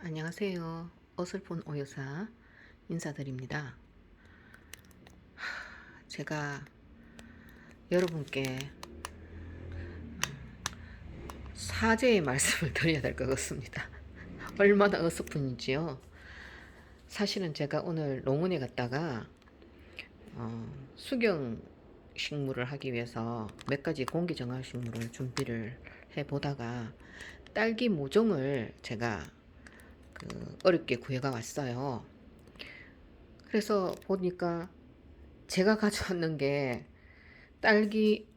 안녕하세요. 어설픈 오여사 인사드립니다. 하, 제가 여러분께 음, 사죄의 말씀을 드려야 될 것 같습니다. 얼마나 어설픈지요. 사실은 제가 오늘 농원에 갔다가 어, 수경 식물을 하기 위해서 몇 가지 공기 정화 식물을 준비를 해 보다가 딸기 모종을 제가 그 어렵게 구해가 왔어요. 그래서 보니까 제가 가져왔는 게 딸기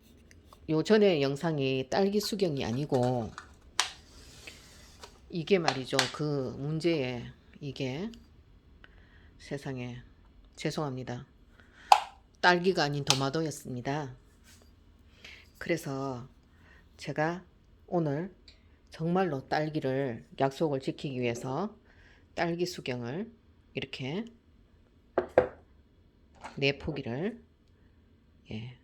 요 전에 영상이 딸기 수경이 아니고 이게 말이죠. 그 문제에 이게 세상에 죄송합니다. 딸기가 아닌 도마도였습니다. 그래서 제가 오늘 정말로 딸기를 약속을 지키기 위해서 딸기 수경을 이렇게 네 포기를 예,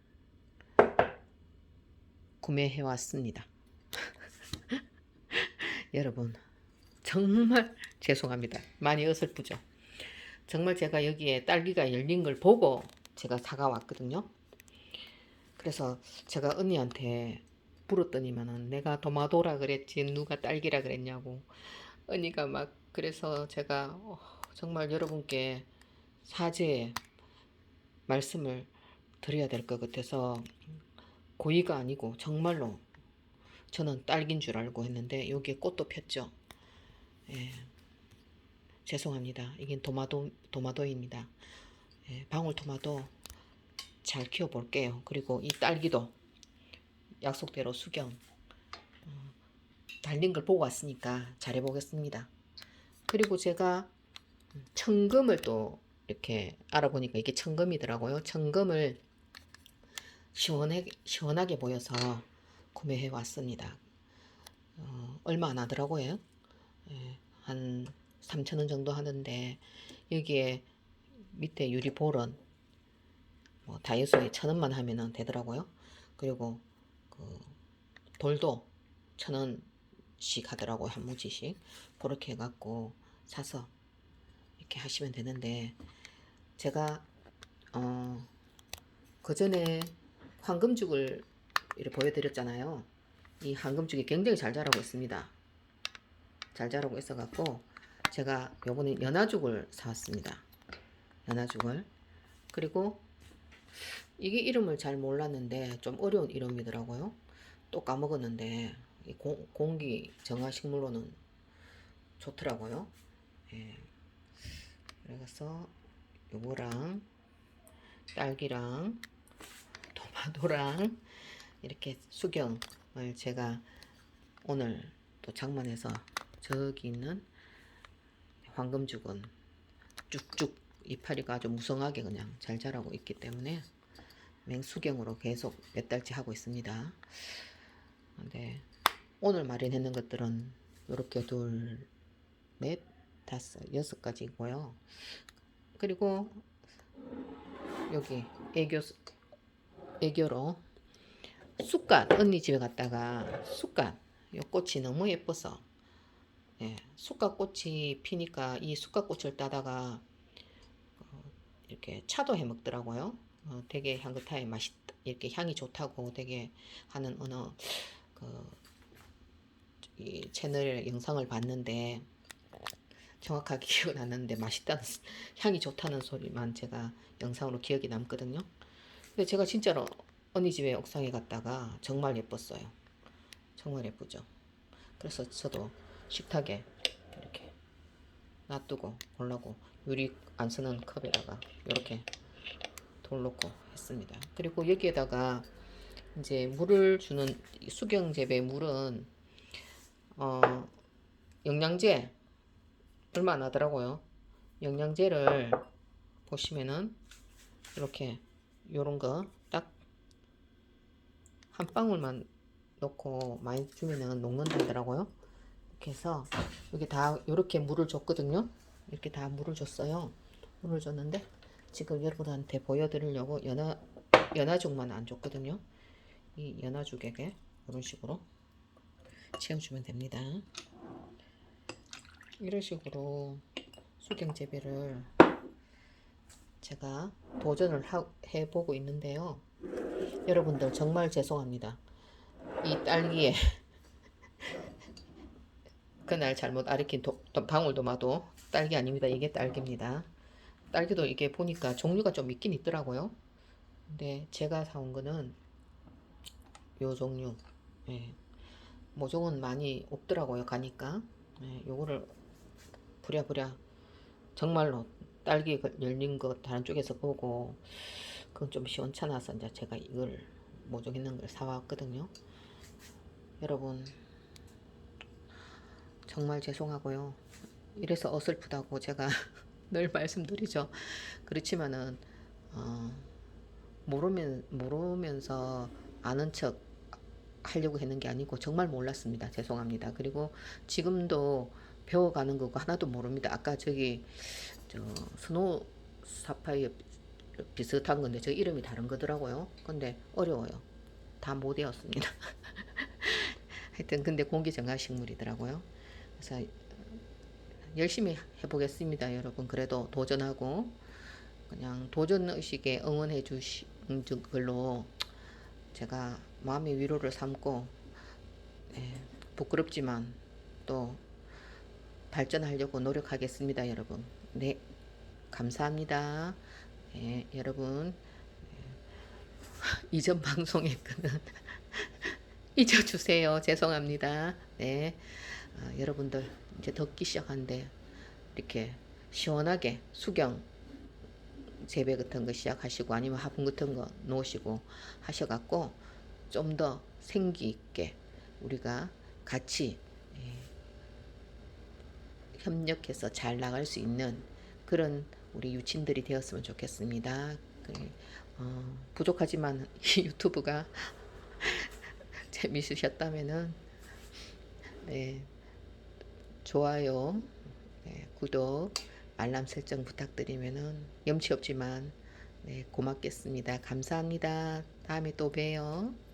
구매해 왔습니다. 여러분 정말 죄송합니다. 많이 어설프죠. 정말 제가 여기에 딸기가 열린 걸 보고 제가 사가 왔거든요. 그래서 제가 언니한테 물었더니만은 내가 도마도라 그랬지 누가 딸기라 그랬냐고 언니가 막 그래서 제가 어, 정말 여러분께 사죄의 말씀을 드려야 될 것 같아서 고의가 아니고 정말로 저는 딸기인 줄 알고 했는데 여기에 꽃도 폈죠. 예. 죄송합니다. 이게 도마도 도마도입니다. 예, 방울토마토 잘 키워 볼게요. 그리고 이 딸기도 약속대로 수경 어, 달린 걸 보고 왔으니까 잘해 보겠습니다. 그리고 제가 청금을 또 이렇게 알아보니까 이게 청금이더라고요. 청금을 시원하게, 시원하게 보여서 구매해 왔습니다. 어, 얼마 안 하더라고요. 예, 한 3,000원 정도 하는데 여기에 밑에 유리볼은 뭐 다이소에 1,000원만 하면 되더라고요. 그리고 그 돌도 천 원씩 하더라고요 한 무지씩. 그렇게 해갖고 사서 이렇게 하시면 되는데 제가 어 그 전에 황금죽을 이렇게 보여드렸잖아요. 이 황금죽이 굉장히 잘 자라고 있습니다. 잘 자라고 있어갖고 제가 요번에 연화죽을 사왔습니다. 연화죽을. 그리고 이게 이름을 잘 몰랐는데 좀 어려운 이름이더라고요. 또 까먹었는데 공, 공기 정화 식물로는 좋더라고요. 예. 그래서 요거랑 딸기랑 토마토랑 이렇게 수경을 제가 오늘 또 장만해서 저기 있는 황금 죽은 쭉쭉 이파리가 아주 무성하게 그냥 잘 자라고 있기 때문에 맹수경으로 계속 몇 달째 하고 있습니다. 근데 오늘 마련했는 것들은 이렇게 둘, 넷, 다섯, 여섯 가지고요. 그리고 여기 애교 애교로 쑥갓 언니 집에 갔다가 쑥갓 이 꽃이 너무 예뻐서 예, 쑥갓 꽃이 피니까 이 쑥갓 꽃을 따다가 어, 이렇게 차도 해 먹더라고요. 어, 되게 향긋하게 맛있 이렇게 향이 좋다고 되게 하는 어느 그 이 채널 영상을 봤는데 정확하게 기억은 안 나는데 맛있다는 향이 좋다는 소리만 제가 영상으로 기억이 남거든요. 근데 제가 진짜로 언니 집에 옥상에 갔다가 정말 예뻤어요. 정말 예쁘죠. 그래서 저도 식탁에 이렇게 놔두고 보려고 유리 안 쓰는 컵에다가 이렇게 돌 놓고 했습니다. 그리고 여기에다가 이제 물을 주는 수경 재배 물은 어 영양제 얼마 안 하더라고요. 영양제를 보시면은 이렇게 요런 거 딱 한 방울만 넣고 많이 주면은 녹는다 하더라고요. 이렇게 해서 여기 다 이렇게 물을 줬거든요. 이렇게 다 물을 줬어요. 물을 줬는데 지금 여러분한테 보여드리려고 연화, 연화죽만 안 줬거든요. 이 연화죽에게 이런 식으로 채워주면 됩니다. 이런 식으로 수경 재배를 제가 도전을 하, 해보고 있는데요. 여러분들 정말 죄송합니다. 이 딸기에 그날 잘못 도- 방울도마도 딸기 아닙니다. 이게 딸기입니다. 딸기도 이게 보니까 종류가 좀 있긴 있더라고요. 근데 제가 사온 거는 요 종류. 예. 모종은 많이 없더라고요. 가니까. 예, 요거를 부랴부랴 정말로 딸기 그 열린 거 다른 쪽에서 보고 그건 좀 시원찮아서 이제 제가 이걸 모종 있는 걸 사왔거든요. 여러분 정말 죄송하고요. 이래서 어설프다고 제가 늘 말씀드리죠. 그렇지만은 어, 모르면 모르면서 아는 척 하려고 했는 게 아니고 정말 몰랐습니다. 죄송합니다. 그리고 지금도 배워가는 거고 하나도 모릅니다. 아까 저기 저 스노우 사파이어 비슷한 건데 저 이름이 다른 거더라고요. 근데 어려워요. 다 못 외웠습니다. 하여튼 근데 공기 정화 식물이더라고요. 그래서 열심히 해보겠습니다, 여러분. 그래도 도전하고 그냥 도전 의식에 응원해 주신 걸로 제가 마음의 위로를 삼고 예, 부끄럽지만 또 발전하려고 노력하겠습니다, 여러분. 네, 감사합니다. 예, 여러분 예, 이전 방송의 거는 잊어주세요. 죄송합니다. 네, 어, 여러분들 이제 덥기 시작한데 이렇게 시원하게 수경 재배 같은 거 시작하시고 아니면 화분 같은 거 놓으시고 하셔갖고 좀 더 생기 있게 우리가 같이 예, 협력해서 잘 나갈 수 있는 그런 우리 유친들이 되었으면 좋겠습니다. 그, 어, 부족하지만 이 유튜브가 재미있으셨다면은 네, 좋아요, 네, 구독, 알람 설정 부탁드리면은 염치 없지만 네, 고맙겠습니다. 감사합니다. 다음에 또 봬요.